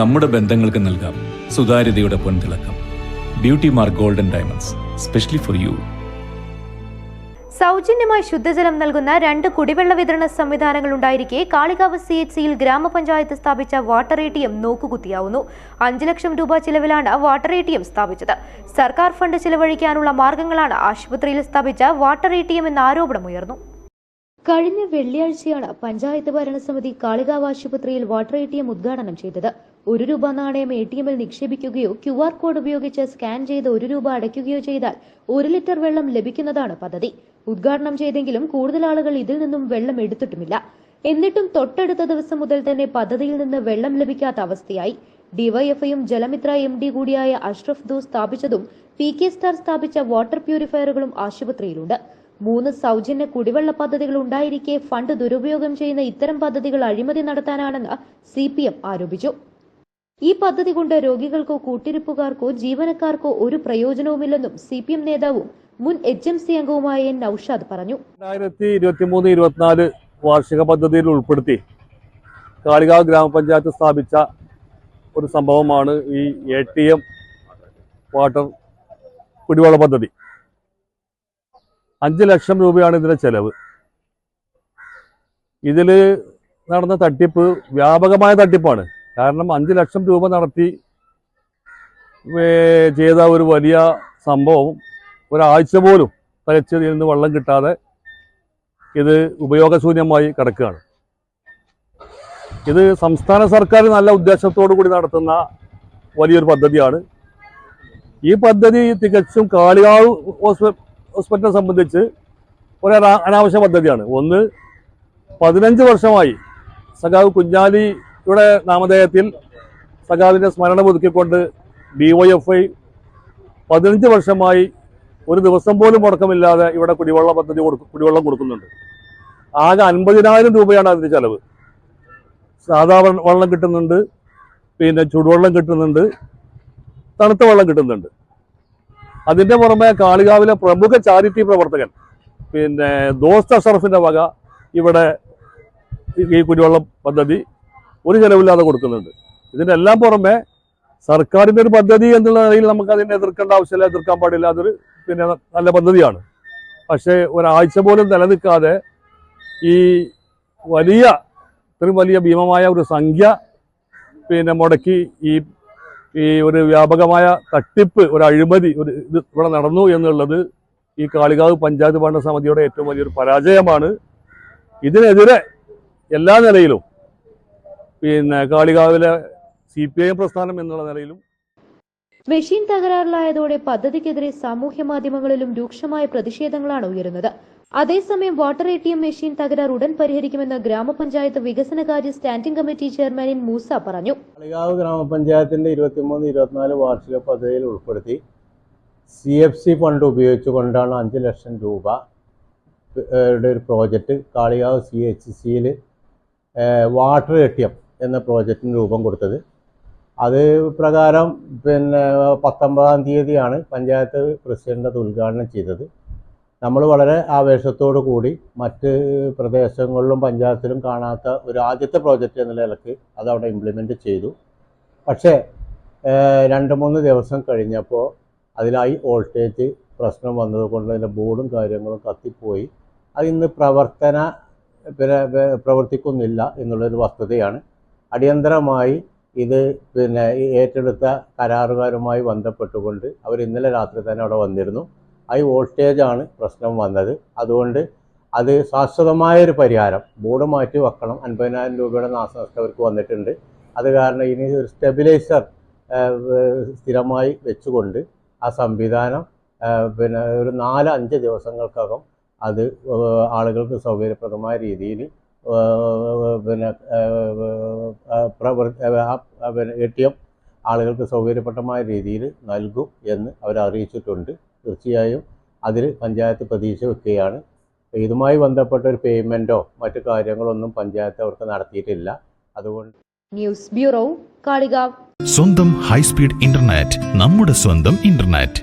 നമ്മുടെ ബന്ധങ്ങൾക്ക് നൽകാം സുതാര്യതയുടെ പൊൻതിളക്കം. Beauty mark golden diamonds specially for you സൗജന്യമായി ശുദ്ധജലം നൽകുന്ന രണ്ട് കുടിവെള്ള വിതരണ സംവിധാനങ്ങൾ ഉണ്ടായിരിക്കെ കാളികാവ് സി എച്ച് സിയിൽ ഗ്രാമപഞ്ചായത്ത് സ്ഥാപിച്ച വാട്ടർ എ ടി എം നോക്കുകുത്തിയാവുന്നു. അഞ്ചു ലക്ഷം രൂപ ചിലവിലാണ് വാട്ടർ എ ടി എം സ്ഥാപിച്ചത്. സർക്കാർ ഫണ്ട് ചിലവഴിക്കാനുള്ള മാർഗങ്ങളാണ് ആശുപത്രിയിൽ സ്ഥാപിച്ച വാട്ടർ എ ടി എം എന്ന ആരോപണമുയർന്നു. കഴിഞ്ഞ വെള്ളിയാഴ്ചയാണ് പഞ്ചായത്ത് ഭരണസമിതി കാളികാവ് ആശുപത്രിയിൽ വാട്ടർ എ ടി എം ഉദ്ഘാടനം ചെയ്തത്. ഒരു രൂപ നാണയം എ ടി എമ്മിൽ നിക്ഷേപിക്കുകയോ ക്യു ആർ കോഡ് ഉപയോഗിച്ച് സ്കാൻ ചെയ്ത് ഒരു രൂപ അടയ്ക്കുകയോ ചെയ്താൽ ഒരു ലിറ്റർ വെള്ളം ലഭിക്കുന്നതാണ് പദ്ധതി. ഉദ്ഘാടനം ചെയ്തെങ്കിലും കൂടുതൽ ആളുകൾ ഇതിൽ നിന്നും വെള്ളം എടുത്തിട്ടുമില്ല. എന്നിട്ടും തൊട്ടടുത്ത ദിവസം മുതൽ തന്നെ പദ്ധതിയിൽ നിന്ന് വെള്ളം ലഭിക്കാത്ത അവസ്ഥയായി. ഡിവൈഎഫ്ഐയും ജലമിത്ര എം ഡി കൂടിയായ അഷ്റഫ് ദോസ് സ്ഥാപിച്ചതും പി കെ സ്റ്റാർ സ്ഥാപിച്ച വാട്ടർ പ്യൂരിഫയറുകളും ആശുപത്രിയിലുണ്ട്. മൂന്ന് സൗജന്യ കുടിവെള്ള പദ്ധതികൾ ഉണ്ടായിരിക്കെ ഫണ്ട് ദുരുപയോഗം ചെയ്യുന്ന ഇത്തരം പദ്ധതികൾ അഴിമതി നടത്താനാണെന്ന് സി ആരോപിച്ചു. ഈ പദ്ധതി കൊണ്ട് രോഗികൾക്കോ കൂട്ടിരിപ്പുകാർക്കോ ജീവനക്കാർക്കോ ഒരു പ്രയോജനവുമില്ലെന്നും സി പി എം നേതാവും മുൻ എച്ച് എം സി അംഗവുമായ എൻ നൌഷാദ് പറഞ്ഞു. രണ്ടായിരത്തി ഇരുപത്തി മൂന്ന് ഇരുപത്തിനാല് വാർഷിക പദ്ധതിയിൽ ഉൾപ്പെടുത്തി കാളികാവ് ഗ്രാമപഞ്ചായത്ത് സ്ഥാപിച്ച ഒരു സംഭവമാണ് ഈ എ ടി എം വാട്ടർ കുടിവെള്ള പദ്ധതി. അഞ്ച് ലക്ഷം രൂപയാണ് ഇതിന്റെ ചെലവ്. ഇതിൽ നടന്ന തട്ടിപ്പ് വ്യാപകമായ തട്ടിപ്പാണ്. കാരണം അഞ്ച് ലക്ഷം രൂപ നടത്തി ചെയ്ത ഒരു വലിയ സംഭവം. ഒരാഴ്ച പോലും തലച്ചതിൽ നിന്ന് വെള്ളം കിട്ടാതെ ഇത് ഉപയോഗശൂന്യമായി കിടക്കുകയാണ്. ഇത് സംസ്ഥാന സർക്കാർ നല്ല ഉദ്ദേശത്തോടു കൂടി നടത്തുന്ന വലിയൊരു പദ്ധതിയാണ്. ഈ പദ്ധതി തികച്ചും കാളികാവ് ഹോസ്പി ഹോസ്പിറ്റലിനെ സംബന്ധിച്ച് ഒരു അനാവശ്യ പദ്ധതിയാണ്. ഒന്ന് പതിനഞ്ച് വർഷമായി സഖാവ് കുഞ്ഞാലിയുടെ നാമധേയത്തിൽ സഖാവിന്റെ സ്മരണ പുതുക്കിക്കൊണ്ട് ഡിവൈഎഫ്ഐ പതിനഞ്ച് വർഷമായി ഒരു ദിവസം പോലും മുടക്കമില്ലാതെ ഇവിടെ കുടിവെള്ള പദ്ധതി കുടിവെള്ളം കൊടുക്കുന്നുണ്ട്. ആകെ അൻപതിനായിരം രൂപയാണ് അതിന്റെ ചെലവ്. സാധാ വെള്ളം- കിട്ടുന്നുണ്ട് പിന്നെ ചൂടുവെള്ളം കിട്ടുന്നുണ്ട് തണുത്ത വെള്ളം കിട്ടുന്നുണ്ട്. അതിന്റെ പുറമെ കാളികാവിലെ പ്രമുഖ ചാരിറ്റി പ്രവർത്തകൻ പിന്നെ ദോസ്ത് അഷറഫിന്റെ വക ഇവിടെ ഈ കുടിവെള്ള പദ്ധതി ഒരു ചെലവില്ലാതെ കൊടുക്കുന്നുണ്ട്. ഇതിനെല്ലാം പുറമെ സർക്കാരിന്റെ ഒരു പദ്ധതി എന്നുള്ള നിലയിൽ നമുക്ക് അതിനെ എതിർക്കേണ്ട ആവശ്യമില്ല എതിർക്കാൻ പാടില്ല. അതൊരു പിന്നെ നല്ല പദ്ധതിയാണ്. പക്ഷേ ഒരാഴ്ച പോലും നിലനിൽക്കാതെ ഈ വലിയ ഇത്രയും വലിയ ഭീമമായ ഒരു സംഖ്യ പിന്നെ മുടക്കി ഈ ഈ ഒരു വ്യാപകമായ തട്ടിപ്പ് ഒരു അഴിമതി ഒരു ഇത് ഇവിടെ നടന്നു എന്നുള്ളത് ഈ കാളികാവ് പഞ്ചായത്ത് ഭരണ സമിതിയുടെ ഏറ്റവും വലിയൊരു പരാജയമാണ്. ഇതിനെതിരെ എല്ലാ നിലയിലും പിന്നെ കാളികാവിലെ സി പി ഐ എം പ്രസ്ഥാനം എന്നുള്ള നിലയിലും മെഷീൻ തകരാറിലായതോടെ പദ്ധതിക്കെതിരെ സാമൂഹ്യ മാധ്യമങ്ങളിലും രൂക്ഷമായ പ്രതിഷേധങ്ങളാണ് ഉയരുന്നത്. അതേസമയം water A T M machine തകരാർ ഉടൻ പരിഹരിക്കുമെന്ന് ഗ്രാമപഞ്ചായത്ത് വികസനകാര്യ സ്റ്റാൻഡിംഗ് കമ്മിറ്റി ചെയർമാനിൻ മൂസ പറഞ്ഞു. കളികാവ് ഗ്രാമപഞ്ചായത്തിന്റെ ഇരുപത്തിമൂന്ന് ഇരുപത്തിനാല് വാർഷിക പദ്ധതിയിൽ ഉൾപ്പെടുത്തി സി എഫ് സി ഫണ്ട് ഉപയോഗിച്ചുകൊണ്ടാണ് അഞ്ച് ലക്ഷം രൂപ ഒരു പ്രോജക്റ്റ് കാളികാവ് സി എച്ച് സിയിൽ വാട്ടർ എ ടി എം എന്ന പ്രോജക്റ്റിന് രൂപം കൊടുത്തത്. അത് പ്രകാരം പിന്നെ പത്തൊമ്പതാം തീയതിയാണ് പഞ്ചായത്ത് പ്രസിഡന്റ് അത് ഉദ്ഘാടനം ചെയ്തത്. നമ്മൾ വളരെ ആവേശത്തോടു കൂടി മറ്റ് പ്രദേശങ്ങളിലും പഞ്ചായത്തിലും കാണാത്ത ഒരു ആദ്യത്തെ പ്രോജക്റ്റ് എന്ന നിലയ്ക്ക് അത് അവിടെ ഇംപ്ലിമെന്റ് ചെയ്തു. പക്ഷേ രണ്ട് മൂന്ന് ദിവസം കഴിഞ്ഞപ്പോൾ അതിലായി വോൾട്ടേജ് പ്രശ്നം വന്നതുകൊണ്ട് അതിന്റെ ബോർഡും കാര്യങ്ങളും കത്തിപ്പോയി. അത് ഇന്ന് പ്രവർത്തന പിന്നെ പ്രവർത്തിക്കുന്നില്ല എന്നുള്ളൊരു വസ്തുതയാണ്. അടിയന്തരമായി ഇത് പിന്നെ ഏറ്റെടുത്ത കരാറുകാരുമായി ബന്ധപ്പെട്ടുകൊണ്ട് അവർ ഇന്നലെ രാത്രി തന്നെ അവിടെ വന്നിരുന്നു. ഈ വോൾട്ടേജാണ് പ്രശ്നം വന്നത്. അതുകൊണ്ട് അത് ശാശ്വതമായൊരു പരിഹാരം. ബോർഡ് മാറ്റി വെക്കണം. അൻപതിനായിരം രൂപയുടെ നാശനഷ്ടം അവർക്ക് വന്നിട്ടുണ്ട്. അത് കാരണം ഇനി ഒരു സ്റ്റെബിലൈസർ സ്ഥിരമായി വെച്ചുകൊണ്ട് ആ സംവിധാനം പിന്നെ ഒരു നാല് അഞ്ച് ദിവസങ്ങൾക്കകം അത് ആളുകൾക്ക് സൗകര്യപ്രദമായ രീതിയിൽ പിന്നെ പിന്നെ എ ടി എം ആളുകൾക്ക് സൗകര്യപ്രദമായ രീതിയിൽ നൽകും എന്ന് അവരറിയിച്ചിട്ടുണ്ട്. അറിയിച്ചിട്ടുണ്ട് തീർച്ചയായും അതിൽ പഞ്ചായത്ത് പ്രതീക്ഷ വെക്കുകയാണ്. ഇതുമായി ബന്ധപ്പെട്ട ഒരു പേയ്മെന്റോ മറ്റു കാര്യങ്ങളൊന്നും പഞ്ചായത്ത് അവർക്ക് നടത്തിയിട്ടില്ല. അതുകൊണ്ട് ന്യൂസ് ബ്യൂറോ കാളികാവ്. സ്വന്തം ഹൈസ്പീഡ് ഇന്റർനെറ്റ് നമ്മുടെ സ്വന്തം ഇന്റർനെറ്റ്.